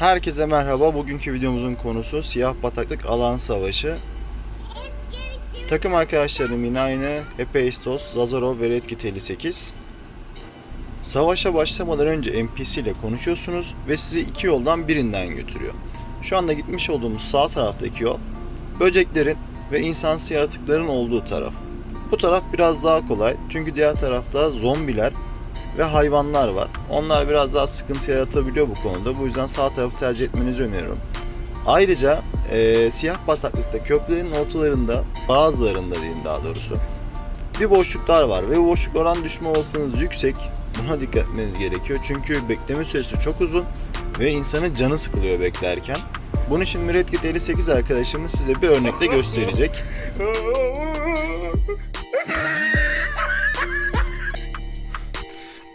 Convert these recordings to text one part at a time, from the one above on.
Herkese merhaba. Bugünkü videomuzun konusu Siyah Bataklık Alan Savaşı. Takım arkadaşlarım yine aynı Hephaistos, Zazarov ve Redkit 58. Savaşa başlamadan önce NPC ile konuşuyorsunuz ve sizi iki yoldan birinden götürüyor. Şu anda gitmiş olduğumuz sağ taraftaki yol, böceklerin ve insansı yaratıkların olduğu taraf. Bu taraf biraz daha kolay çünkü diğer tarafta zombiler ve hayvanlar var. Onlar biraz daha sıkıntı yaratabiliyor bu konuda. Bu yüzden sağ tarafı tercih etmenizi öneriyorum. Ayrıca eee, siyah bataklıkta köprülerin ortalarında bazılarında diyeyim daha doğrusu bir boşluklar var ve boşluk oran düşme olasılığınız yüksek. Buna dikkat etmeniz gerekiyor çünkü bekleme süresi çok uzun ve insanın canı sıkılıyor beklerken. Bunun için Redkit 58 arkadaşımız size bir örnekle gösterecek.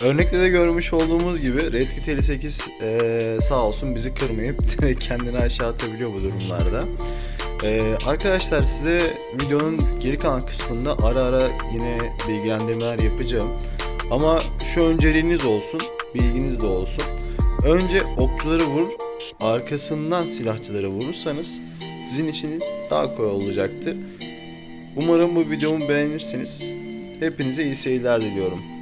Örnekte de görmüş olduğumuz gibi Redkit 58 eee, sağ olsun bizi kırmayıp direkt kendini aşağı atabiliyor bu durumlarda. Eee, arkadaşlar size videonun geri kalan kısmında ara ara yine bilgilendirmeler yapacağım. Ama şu önceliğiniz olsun, bilginiz de olsun. Önce okçuları vur, arkasından silahçıları vurursanız sizin için daha kolay olacaktır. Umarım bu videomu beğenirsiniz. Hepinize iyi seyirler diliyorum.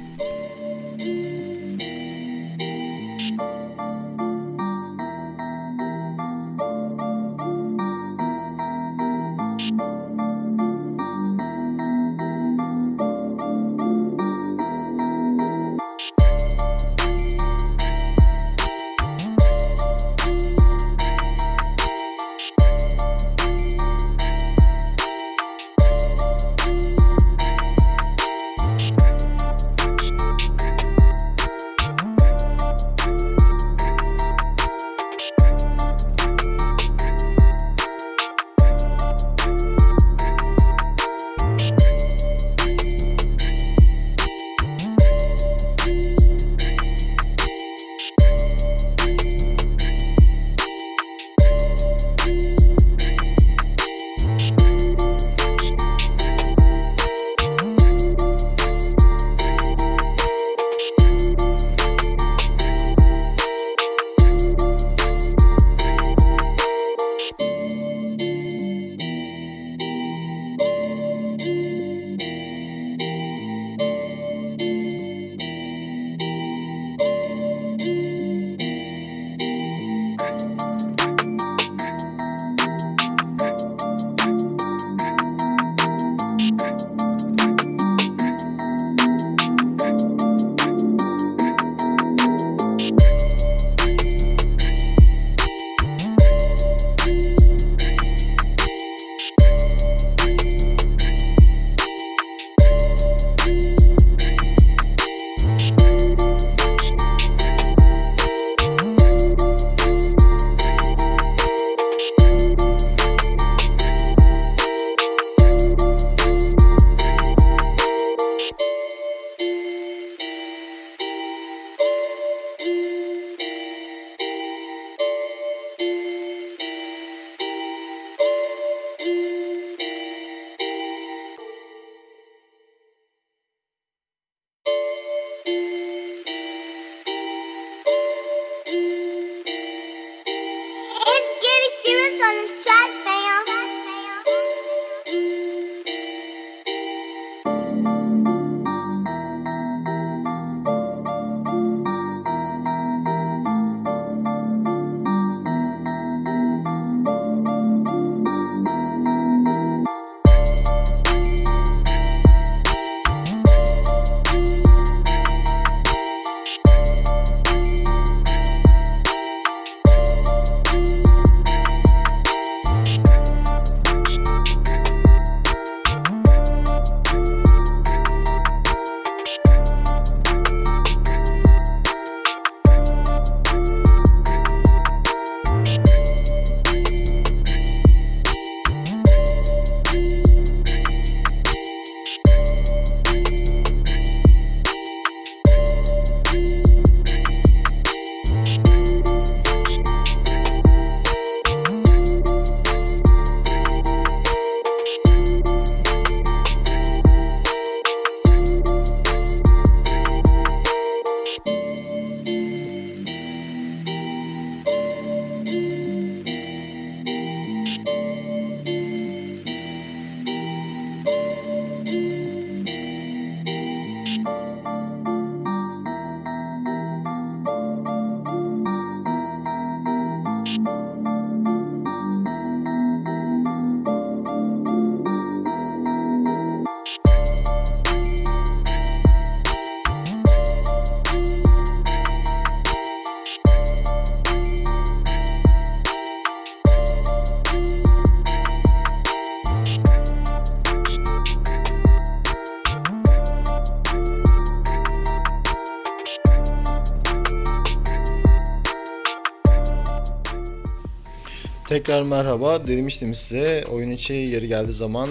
Tekrar merhaba. Demiştim size oyun içi yeri geldiği zaman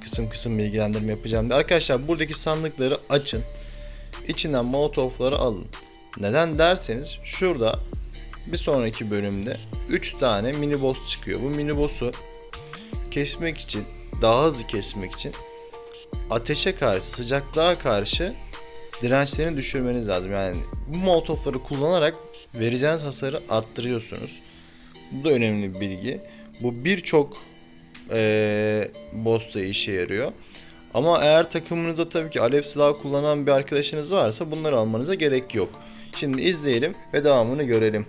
kısım kısım bilgilendirme yapacağım diye. Arkadaşlar buradaki sandıkları açın. İçinden molotofları alın. Neden derseniz şurada bir sonraki bölümde 3 tane mini boss çıkıyor. Bu mini boss'u kesmek için, daha hızlı kesmek için ateşe karşı, sıcaklığa karşı dirençlerini düşürmeniz lazım. Yani bu molotofları kullanarak vereceğiniz hasarı arttırıyorsunuz. Bu da önemli bir bilgi. Bu birçok eee boss'ta işe yarıyor. Ama eğer takımınızda tabii ki alev silahı kullanan bir arkadaşınız varsa bunları almanıza gerek yok. Şimdi izleyelim ve devamını görelim.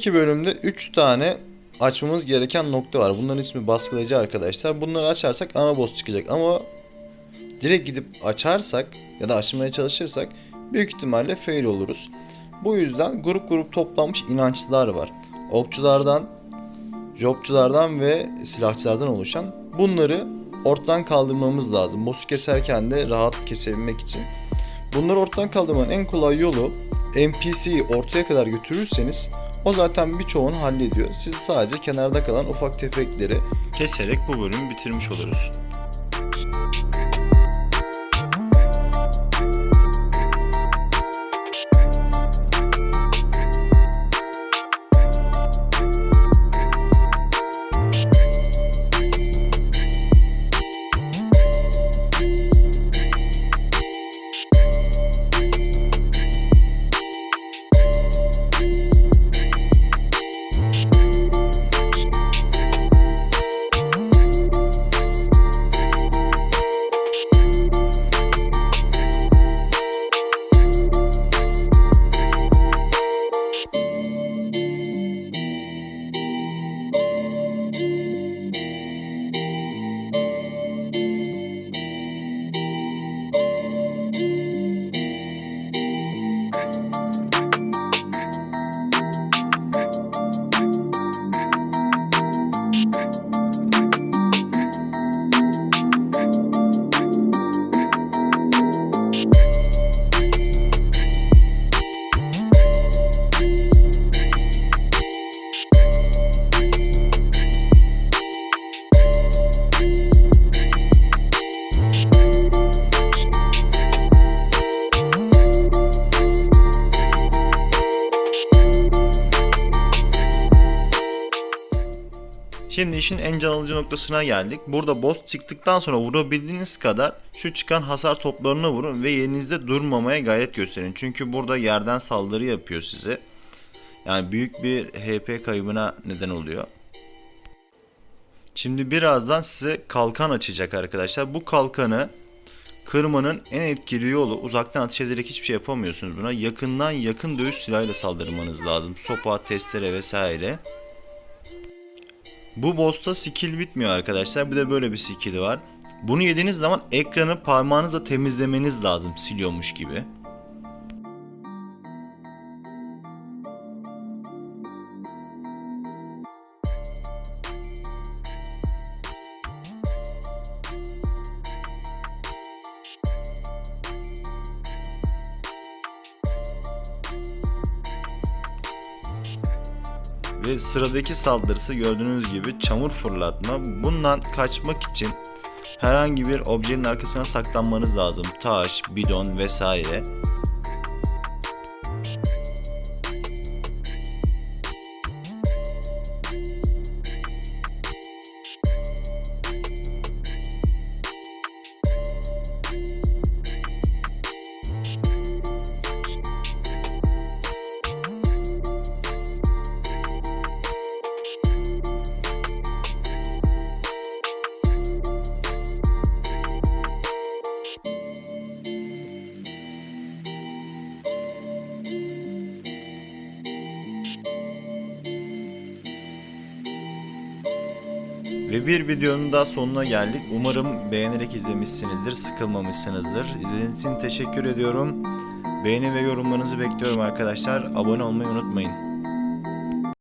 Şimdiki bölümde 3 tane açmamız gereken nokta var. Bunların ismi baskılayıcı arkadaşlar. Bunları açarsak ana boss çıkacak ama direkt gidip açarsak ya da açmaya çalışırsak büyük ihtimalle fail oluruz. Bu yüzden grup grup toplanmış inançlılar var. Okçulardan, jobçulardan ve silahçılardan oluşan bunları ortadan kaldırmamız lazım. Boss'u keserken de rahat kesebilmek için. Bunları ortadan kaldırmanın en kolay yolu NPC'yi ortaya kadar götürürseniz o zaten birçoğunu hallediyor. Siz sadece kenarda kalan ufak tefekleri keserek bu bölümü bitirmiş oluruz. Şimdi işin en can alıcı noktasına geldik. Burada boss çıktıktan sonra vurabildiğiniz kadar şu çıkan hasar toplarına vurun ve yerinizde durmamaya gayret gösterin. Çünkü burada yerden saldırı yapıyor size. Yani büyük bir HP kaybına neden oluyor. Şimdi birazdan size kalkan açacak arkadaşlar. Bu kalkanı kırmanın en etkili yolu uzaktan ateş ederek hiçbir şey yapamıyorsunuz buna. Yakından yakın dövüş silahıyla saldırmanız lazım. Sopa, testere vesaire. Bu boss'ta skill bitmiyor arkadaşlar. Bir de böyle bir skill var. Bunu yediğiniz zaman ekranı parmağınızla temizlemeniz lazım siliyormuş gibi. Ve sıradaki saldırısı gördüğünüz gibi çamur fırlatma. Bundan kaçmak için herhangi bir objenin arkasına saklanmanız lazım. Taş, bidon vesaire. Ve bir videonun daha sonuna geldik. Umarım beğenerek izlemişsinizdir, sıkılmamışsınızdır. İzlediğiniz için teşekkür ediyorum. Beğeni ve yorumlarınızı bekliyorum arkadaşlar. Abone olmayı unutmayın.